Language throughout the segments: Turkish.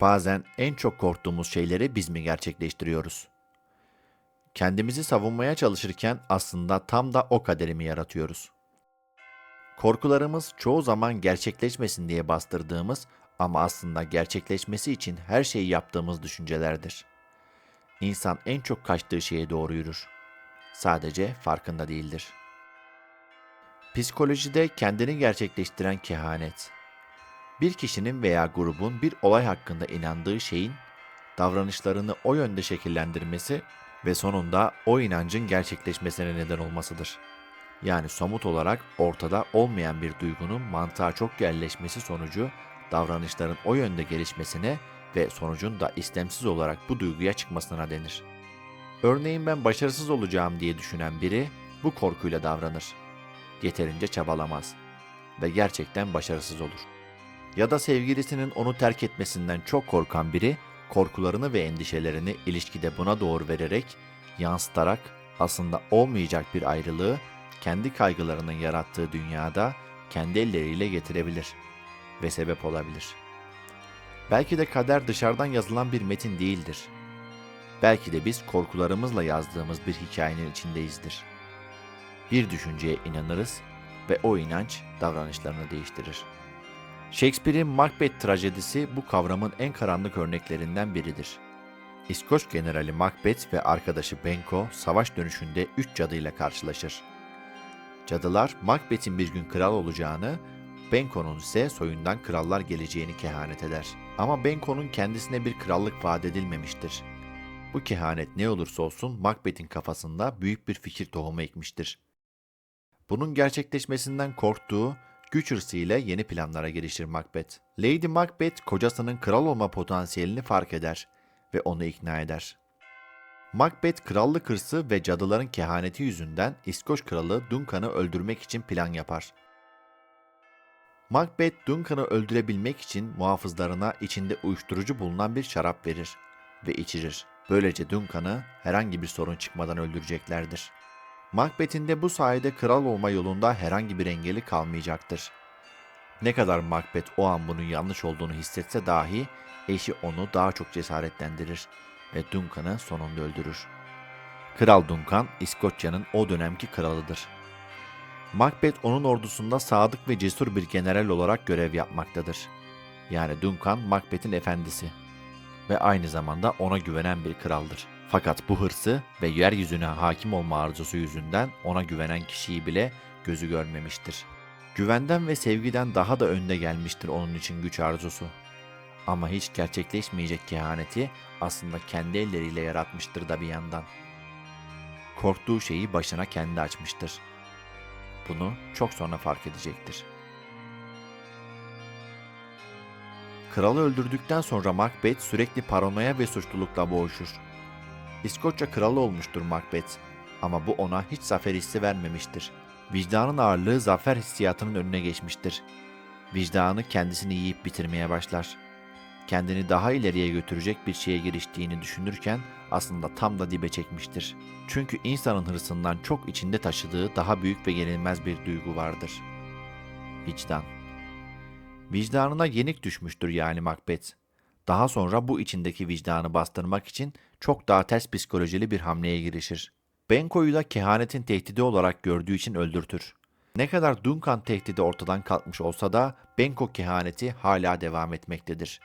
Bazen en çok korktuğumuz şeyleri biz mi gerçekleştiriyoruz? Kendimizi savunmaya çalışırken aslında tam da o kaderimi yaratıyoruz. Korkularımız çoğu zaman gerçekleşmesin diye bastırdığımız ama aslında gerçekleşmesi için her şeyi yaptığımız düşüncelerdir. İnsan en çok kaçtığı şeye doğru yürür. Sadece farkında değildir. Psikolojide kendini gerçekleştiren kehanet. Bir kişinin veya grubun bir olay hakkında inandığı şeyin davranışlarını o yönde şekillendirmesi ve sonunda o inancın gerçekleşmesine neden olmasıdır. Yani somut olarak ortada olmayan bir duygunun mantığa çok yerleşmesi sonucu davranışların o yönde gelişmesine ve sonucun da istemsiz olarak bu duyguya çıkmasına denir. Örneğin ben başarısız olacağım diye düşünen biri bu korkuyla davranır. Yeterince çabalamaz ve gerçekten başarısız olur. Ya da sevgilisinin onu terk etmesinden çok korkan biri korkularını ve endişelerini ilişkide buna doğru vererek, yansıtarak aslında olmayacak bir ayrılığı kendi kaygılarının yarattığı dünyada kendi elleriyle getirebilir ve sebep olabilir. Belki de kader dışarıdan yazılan bir metin değildir. Belki de biz korkularımızla yazdığımız bir hikayenin içindeyizdir. Bir düşünceye inanırız ve o inanç davranışlarını değiştirir. Shakespeare'in Macbeth trajedisi bu kavramın en karanlık örneklerinden biridir. İskoç generali Macbeth ve arkadaşı Benko savaş dönüşünde üç cadıyla karşılaşır. Cadılar Macbeth'in bir gün kral olacağını, Benko'nun ise soyundan krallar geleceğini kehanet eder. Ama Benko'nun kendisine bir krallık vaat edilmemiştir. Bu kehanet ne olursa olsun Macbeth'in kafasında büyük bir fikir tohumu ekmiştir. Bunun gerçekleşmesinden korktuğu, güç hırsıyla yeni planlara girişir Macbeth. Lady Macbeth kocasının kral olma potansiyelini fark eder ve onu ikna eder. Macbeth krallık hırsı ve cadıların kehaneti yüzünden İskoç kralı Duncan'ı öldürmek için plan yapar. Macbeth Duncan'ı öldürebilmek için muhafızlarına içinde uyuşturucu bulunan bir şarap verir ve içirir. Böylece Duncan'ı herhangi bir sorun çıkmadan öldüreceklerdir. Macbeth'in de bu sayede kral olma yolunda herhangi bir engeli kalmayacaktır. Ne kadar Macbeth o an bunun yanlış olduğunu hissetse dahi eşi onu daha çok cesaretlendirir ve Duncan'ı sonunda öldürür. Kral Duncan, İskoçya'nın o dönemki kralıdır. Macbeth onun ordusunda sadık ve cesur bir general olarak görev yapmaktadır. Yani Duncan, Macbeth'in efendisi ve aynı zamanda ona güvenen bir kraldır. Fakat bu hırsı ve yeryüzüne hakim olma arzusu yüzünden ona güvenen kişiyi bile gözü görmemiştir. Güvenden ve sevgiden daha da önde gelmiştir onun için güç arzusu. Ama hiç gerçekleşmeyecek kehaneti aslında kendi elleriyle yaratmıştır da bir yandan. Korktuğu şeyi başına kendi açmıştır. Bunu çok sonra fark edecektir. Kralı öldürdükten sonra Macbeth sürekli paranoya ve suçlulukla boğuşur. İskoçya kralı olmuştur Macbeth ama bu ona hiç zafer hissi vermemiştir. Vicdanın ağırlığı zafer hissiyatının önüne geçmiştir. Vicdanı kendisini yiyip bitirmeye başlar. Kendini daha ileriye götürecek bir şeye giriştiğini düşünürken aslında tam da dibe çekmiştir. Çünkü insanın hırsından çok içinde taşıdığı daha büyük ve yenilmez bir duygu vardır. Vicdan. Vicdanına yenik düşmüştür yani Macbeth. Daha sonra bu içindeki vicdanı bastırmak için çok daha ters psikolojili bir hamleye girişir. Benko'yu da kehanetin tehdidi olarak gördüğü için öldürtür. Ne kadar Duncan tehdidi ortadan kalkmış olsa da Benko kehaneti hala devam etmektedir.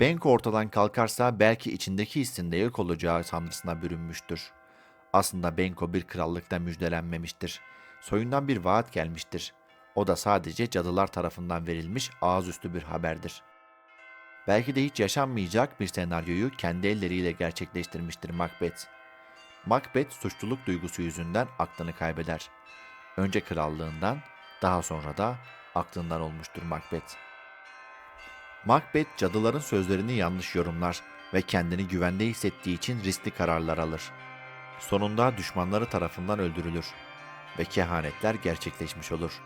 Benko ortadan kalkarsa belki içindeki hissinde yok olacağı sanrısına bürünmüştür. Aslında Benko bir krallıkta müjdelenmemiştir. Soyundan bir vaat gelmiştir. O da sadece cadılar tarafından verilmiş ağızüstü bir haberdir. Belki de hiç yaşanmayacak bir senaryoyu kendi elleriyle gerçekleştirmiştir Macbeth. Macbeth suçluluk duygusu yüzünden aklını kaybeder. Önce krallığından, daha sonra da aklından olmuştur Macbeth. Macbeth cadıların sözlerini yanlış yorumlar ve kendini güvende hissettiği için riskli kararlar alır. Sonunda düşmanları tarafından öldürülür ve kehanetler gerçekleşmiş olur.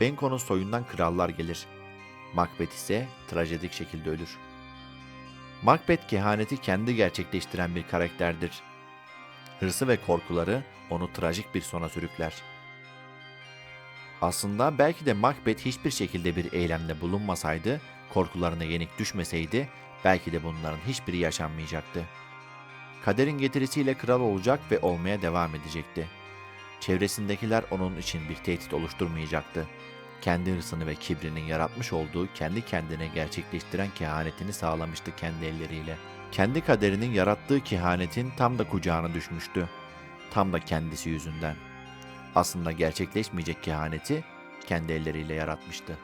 Benko'nun soyundan krallar gelir. Macbeth ise trajedik şekilde ölür. Macbeth kehaneti kendi gerçekleştiren bir karakterdir. Hırsı ve korkuları onu trajik bir sona sürükler. Aslında belki de Macbeth hiçbir şekilde bir eylemde bulunmasaydı korkularına yenik düşmeseydi belki de bunların hiçbiri yaşanmayacaktı. Kaderin getirisiyle kral olacak ve olmaya devam edecekti. Çevresindekiler onun için bir tehdit oluşturmayacaktı. Kendi hırsını ve kibrinin yaratmış olduğu kendi kendine gerçekleştiren kehanetini sağlamıştı kendi elleriyle. Kendi kaderinin yarattığı kehanetin tam da kucağına düşmüştü. Tam da kendisi yüzünden. Aslında gerçekleşmeyecek kehaneti kendi elleriyle yaratmıştı.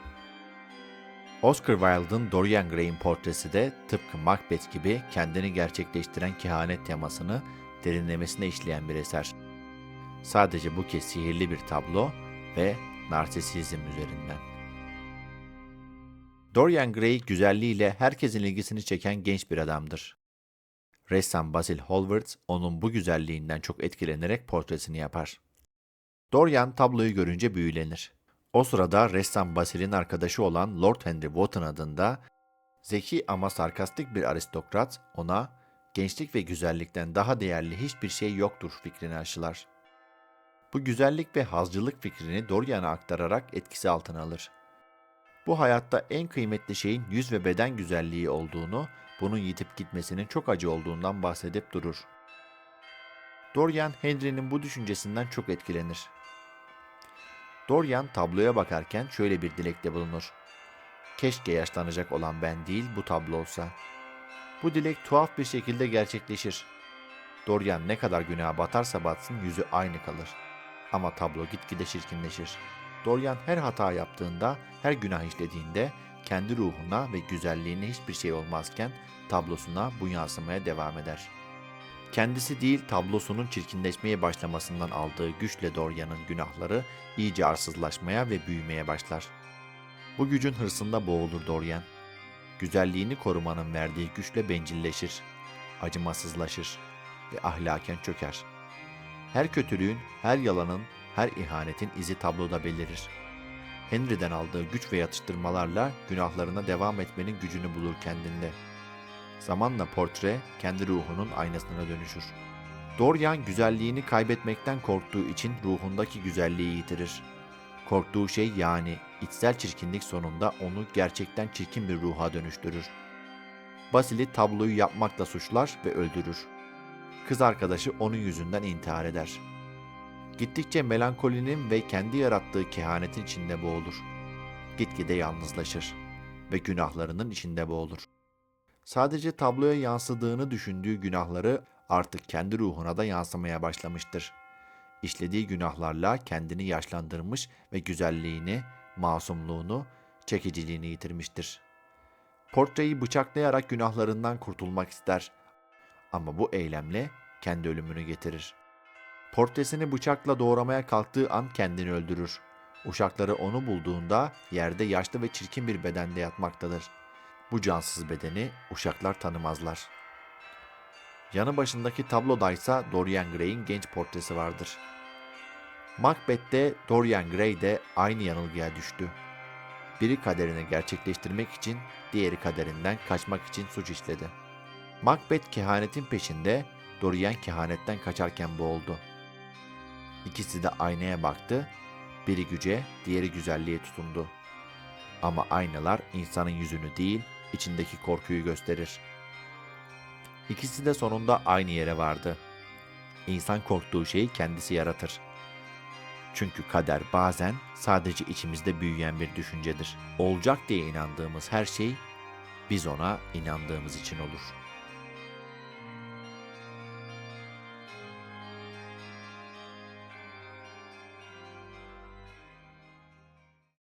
Oscar Wilde'ın Dorian Gray'in portresi de tıpkı Macbeth gibi kendini gerçekleştiren kehanet temasını derinlemesine işleyen bir eser. Sadece bu kez sihirli bir tablo ve narsisizm üzerinden. Dorian Gray güzelliğiyle herkesin ilgisini çeken genç bir adamdır. Ressam Basil Hallward onun bu güzelliğinden çok etkilenerek portresini yapar. Dorian tabloyu görünce büyülenir. O sırada ressam Basil'in arkadaşı olan Lord Henry Wotton adında zeki ama sarkastik bir aristokrat ona gençlik ve güzellikten daha değerli hiçbir şey yoktur fikrini aşılar. Bu güzellik ve hazcılık fikrini Dorian'a aktararak etkisi altına alır. Bu hayatta en kıymetli şeyin yüz ve beden güzelliği olduğunu, bunun yitip gitmesinin çok acı olduğundan bahsedip durur. Dorian, Henry'nin bu düşüncesinden çok etkilenir. Dorian tabloya bakarken şöyle bir dilekte bulunur. Keşke yaşlanacak olan ben değil bu tablo olsa. Bu dilek tuhaf bir şekilde gerçekleşir. Dorian ne kadar günaha batarsa batsın yüzü aynı kalır. Ama tablo gitgide çirkinleşir. Dorian her hata yaptığında, her günah işlediğinde kendi ruhuna ve güzelliğine hiçbir şey olmazken tablosuna bu yansımaya devam eder. Kendisi değil tablosunun çirkinleşmeye başlamasından aldığı güçle Dorian'ın günahları iyice arsızlaşmaya ve büyümeye başlar. Bu gücün hırsında boğulur Dorian. Güzelliğini korumanın verdiği güçle bencilleşir, acımasızlaşır ve ahlaken çöker. Her kötülüğün, her yalanın, her ihanetin izi tabloda belirir. Henry'den aldığı güç ve yatıştırmalarla günahlarına devam etmenin gücünü bulur kendinde. Zamanla portre kendi ruhunun aynasına dönüşür. Dorian güzelliğini kaybetmekten korktuğu için ruhundaki güzelliği yitirir. Korktuğu şey yani içsel çirkinlik sonunda onu gerçekten çirkin bir ruha dönüştürür. Basil'i tabloyu yapmakla suçlar ve öldürür. Kız arkadaşı onun yüzünden intihar eder. Gittikçe melankolinin ve kendi yarattığı kehanetin içinde boğulur. Gitgide yalnızlaşır ve günahlarının içinde boğulur. Sadece tabloya yansıdığını düşündüğü günahları artık kendi ruhuna da yansımaya başlamıştır. İşlediği günahlarla kendini yaşlandırmış ve güzelliğini, masumluğunu, çekiciliğini yitirmiştir. Portreyi bıçaklayarak günahlarından kurtulmak ister ama bu eylemle kendi ölümünü getirir. Portresini bıçakla doğramaya kalktığı an kendini öldürür. Uşakları onu bulduğunda yerde yaşlı ve çirkin bir bedende yatmaktadır. Bu cansız bedeni uşaklar tanımazlar. Yanı başındaki tablodaysa Dorian Gray'in genç portresi vardır. Macbeth'te Dorian Gray de aynı yanılgıya düştü. Biri kaderini gerçekleştirmek için, diğeri kaderinden kaçmak için suç işledi. Macbeth kehanetin peşinde, Dorian kehanetten kaçarken boğuldu. İkisi de aynaya baktı, biri güce, diğeri güzelliğe tutundu. Ama aynalar insanın yüzünü değil, içindeki korkuyu gösterir. İkisi de sonunda aynı yere vardı. İnsan korktuğu şeyi kendisi yaratır. Çünkü kader bazen sadece içimizde büyüyen bir düşüncedir. Olacak diye inandığımız her şey biz ona inandığımız için olur.''